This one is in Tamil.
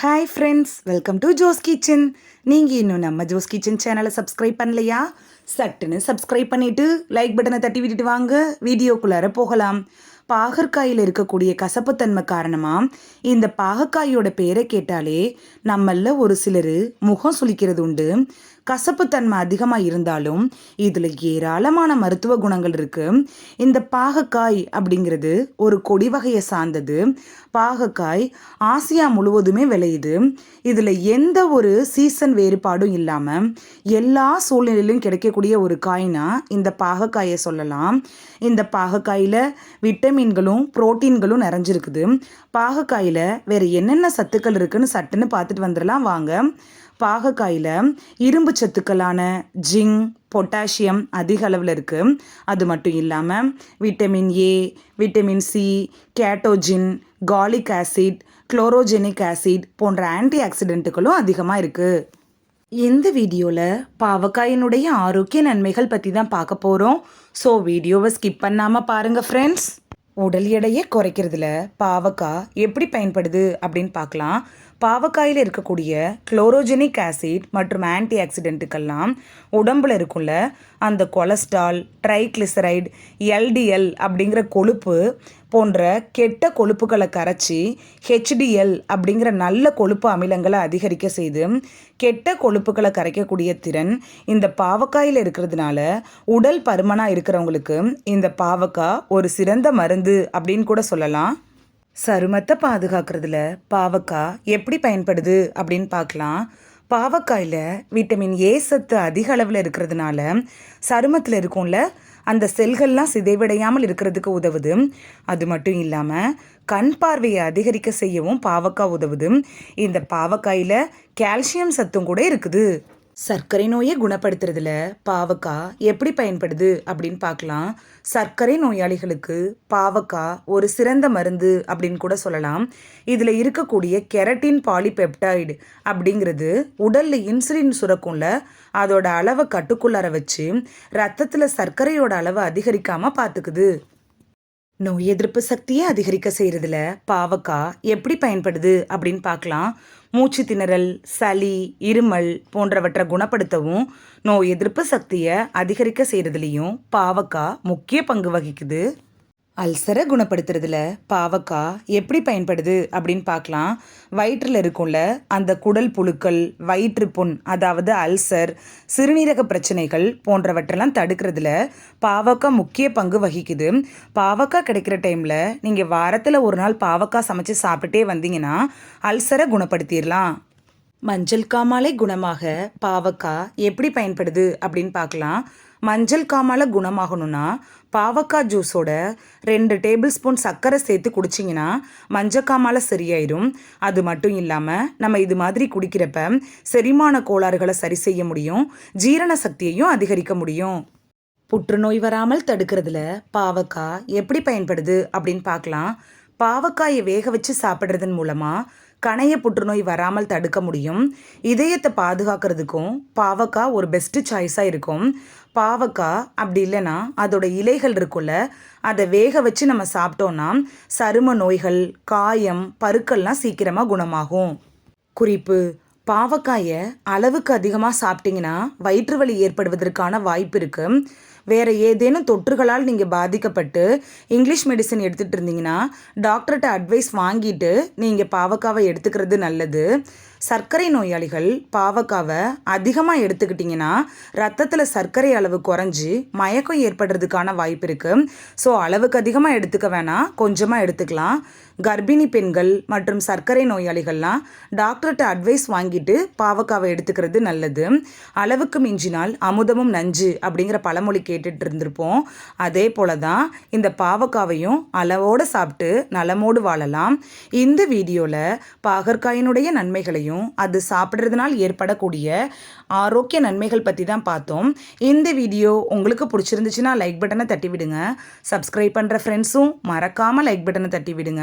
Hi friends welcome to Jo's kitchen நீங்கள் இன்னும் நம்ம ஜோஸ் கிச்சன் சேனலை சப்ஸ்கிரைப் பண்ணலையா? சட்டுன்னு சப்ஸ்கிரைப் பண்ணிவிட்டு லைக் பட்டனை தட்டி விட்டுட்டு வாங்க. வீடியோக்குள்ளார போகலாம். பாகற்காயில் இருக்கக்கூடிய கசப்புத்தன்மை காரணமாக இந்த பாகக்காயோட பேரை கேட்டாலே நம்மள ஒரு சிலர் முகம் சுளிக்கிறது உண்டு. கசப்புத்தன்மை அதிகமாக இருந்தாலும் இதில் ஏராளமான மருத்துவ குணங்கள் இருக்குது இந்த பாகக்காய் அப்படிங்கிறது ஒரு கொடி வகையை சார்ந்தது. பாகக்காய் ஆசியா முழுவதுமே விளையுது. இதில் எந்த ஒரு சீசன் வேறுபாடும் இல்லாமல் எல்லா சூழ்நிலையிலும் கிடைக்கக்கூடிய ஒரு காய்னா இந்த பாகக்காயை சொல்லலாம். இந்த பாகக்காயில் விட்டமின்களும் புரோட்டீன்களும் நிறைஞ்சிருக்குது. பாகக்காயில் வேறு என்னென்ன சத்துக்கள் இருக்குன்னு சட்டுன்னு பார்த்துட்டு வந்துடலாம். வாங்க. பாகக்காயில் இரும்பு சத்துக்களான ஜிங் பொட்டாசியம் அதிக அளவில் இருக்குது அது மட்டும் இல்லாமல் vitamin A vitamin C catechin gallic acid chlorogenic acid போன்ற ஆன்டி ஆக்சிடென்ட்டுகளும் அதிகமாக இருக்குது இந்த வீடியோவில் பாவக்காயினுடைய ஆரோக்கிய நன்மைகள் பற்றி தான் பார்க்க போகிறோம் ஸோ வீடியோவை ஸ்கிப் பண்ணாமல் பாருங்கள் ஃப்ரெண்ட்ஸ் உடல் எடையை குறைக்கிறதுல பாவக்காய் எப்படி பயன்படுது அப்படின்னு பார்க்கலாம். பாவக்காயில் இருக்கக்கூடிய குளோரோஜெனிக் ஆசிட் மற்றும் ஆன்டி ஆக்சிடென்ட்டுக்கெல்லாம் உடம்பில் இருக்குள்ள அந்த கொலஸ்ட்ரால் ட்ரைக்ளிசரைடு எல்டிஎல் அப்படிங்கிற கொழுப்பு போன்ற கெட்ட கொழுப்புகளை கரைச்சி ஹெச்டிஎல் அப்படிங்கிற நல்ல கொழுப்பு அமிலங்களை அதிகரிக்க செய்து கெட்ட கொழுப்புகளை கரைக்கக்கூடிய திறன் இந்த பாவக்காயில் இருக்கிறதுனால உடல் பருமனாக இருக்கிறவங்களுக்கு இந்த பாவக்காய் ஒரு சிறந்த மருந்து அப்படின்னு கூட சொல்லலாம். சருமத்தை பாதுகாக்கிறதுல பாவக்காய் எப்படி பயன்படுது அப்படின்னு பார்க்கலாம். பாவக்காயில் விட்டமின் ஏ சத்து அதிக அளவில் இருக்கிறதுனால சருமத்தில் இருக்கும்ல அந்த செல்கள்லாம் சிதைவடையாமல் இருக்கிறதுக்கு உதவுது. அது மட்டும் இல்லாமல் கண் பார்வையை அதிகரிக்க செய்யவும் பாவக்காய் உதவுது. இந்த பாவக்காயில் கால்சியம் சத்தும் கூட இருக்குது. சர்க்கரை நோயை குணப்படுத்துறதுல பாவக்காய் எப்படி பயன்படுது அப்படின்னு பார்க்கலாம். சர்க்கரை நோயாளிகளுக்கு பாவக்காய் ஒரு சிறந்த மருந்து அப்படின்னு கூட சொல்லலாம். இதில் இருக்கக்கூடிய கெரட்டின் பாலிபெப்டைடு அப்படிங்கிறது உடலில் இன்சுலின் சுரக்கும்ல அதோட அளவை கட்டுக்குள்ளார வச்சு ரத்தத்தில் சர்க்கரையோட அளவை அதிகரிக்காமல் பார்த்துக்குது. நோய் எதிர்ப்பு சக்தியை அதிகரிக்க செய்கிறதுல பாவக்காய் எப்படி பயன்படுது அப்படின்னு பார்க்கலாம். மூச்சு திணறல் சளி இருமல் போன்றவற்றை குணப்படுத்தவும் நோய் எதிர்ப்பு சக்தியை அதிகரிக்க செய்கிறதுலையும் பாவக்காய் முக்கிய பங்கு வகிக்குது. அல்சரை குணப்படுத்துறதுல பாவக்காய் எப்படி பயன்படுது அப்படின்னு பார்க்கலாம். வயிற்றில் இருக்கும்ல அந்த குடல் புழுக்கள் வயிற்று புண் அதாவது அல்சர் சிறுநீரக பிரச்சனைகள் போன்றவற்றெல்லாம் தடுக்கிறதுல பாவக்காய் முக்கிய பங்கு வகிக்குது. பாவக்காய் கிடைக்கிற டைமில் நீங்கள் வாரத்தில் ஒரு நாள் பாவக்காய் சமைச்சு சாப்பிட்டுட்டே வந்தீங்கன்னா அல்சரை குணப்படுத்திடலாம். மஞ்சள் காமாலை குணமாக பாவக்காய் எப்படி பயன்படுது அப்படின்னு பார்க்கலாம். மஞ்சள் காமாலை குணமாகணும்னா பாவக்காய் ஜூஸோட ரெண்டு டேபிள் ஸ்பூன் சர்க்கரை சேர்த்து குடிச்சிங்கன்னா மஞ்சக்காமால சரியாயிடும் அது மட்டும் இல்லாமல் நம்ம இது மாதிரி குடிக்கிறப்ப செரிமான கோளாறுகளை சரி செய்ய முடியும். ஜீரண சக்தியையும் அதிகரிக்க முடியும். புற்றுநோய் வராமல் தடுக்கிறதுல பாவக்காய் எப்படி பயன்படுது அப்படின்னு பார்க்கலாம். பாவக்காயை வேக வச்சு சாப்பிட்றதன் மூலமாக கணைய புற்றுநோய் வராமல் தடுக்க முடியும். இதயத்தை பாதுகாக்கிறதுக்கும் பாவக்காய் ஒரு பெஸ்ட்டு சாய்ஸாக இருக்கும். பாவக்காய் அப்படி இல்லைன்னா அதோட இலைகள் இருக்குல்ல அதை வேக வச்சு நம்ம சாப்பிட்டோன்னா சரும நோய்கள் காயம் பருக்கள்லாம் சீக்கிரமாக குணமாகும். குறிப்பு பாவக்காயை அளவுக்கு அதிகமாக சாப்பிட்டிங்கன்னா வயிற்று வலி ஏற்படுவதற்கான வாய்ப்பு இருக்குது வேறு ஏதேனும் தொற்றுகளால் நீங்கள் பாதிக்கப்பட்டு இங்கிலீஷ் மெடிசன் எடுத்துகிட்டு இருந்தீங்கன்னா டாக்டர்கிட்ட அட்வைஸ் வாங்கிட்டு நீங்கள் பாவக்காவை எடுத்துக்கிறது நல்லது. சர்க்கரை நோயாளிகள் பாவக்காவை அதிகமாக எடுத்துக்கிட்டிங்கன்னா ரத்தத்தில் சர்க்கரை அளவு குறைஞ்சி மயக்கம் ஏற்படுறதுக்கான வாய்ப்பு இருக்குது ஸோ அளவுக்கு அதிகமாக எடுத்துக்க வேணாம் கொஞ்சமாக எடுத்துக்கலாம். கர்ப்பிணி பெண்கள் மற்றும் சர்க்கரை நோயாளிகள்லாம் டாக்டர்கிட்ட அட்வைஸ் வாங்கிட்டு பாவக்காவை எடுத்துக்கிறது நல்லது. அளவுக்கு மிஞ்சினால் அமுதமும் நஞ்சு அப்படிங்கிற பழமொழி கேட்டுட்டு இருந்திருப்போம். அதே போல தான் இந்த பாவக்காவையும் அளவோடு சாப்பிட்டு நலமோடு வாழலாம். இந்த வீடியோவில் பாகற்காயினுடைய நன்மைகளையும் அது சாப்பிட்றதுனால் ஏற்படக்கூடிய ஆரோக்கிய நன்மைகள் பற்றி தான் பார்த்தோம். இந்த வீடியோ உங்களுக்கு பிடிச்சிருந்துச்சுன்னா லைக் பட்டனை தட்டி விடுங்க சப்ஸ்கிரைப் பண்ணுற ஃப்ரெண்ட்ஸும் மறக்காமல் லைக் பட்டனை தட்டி விடுங்க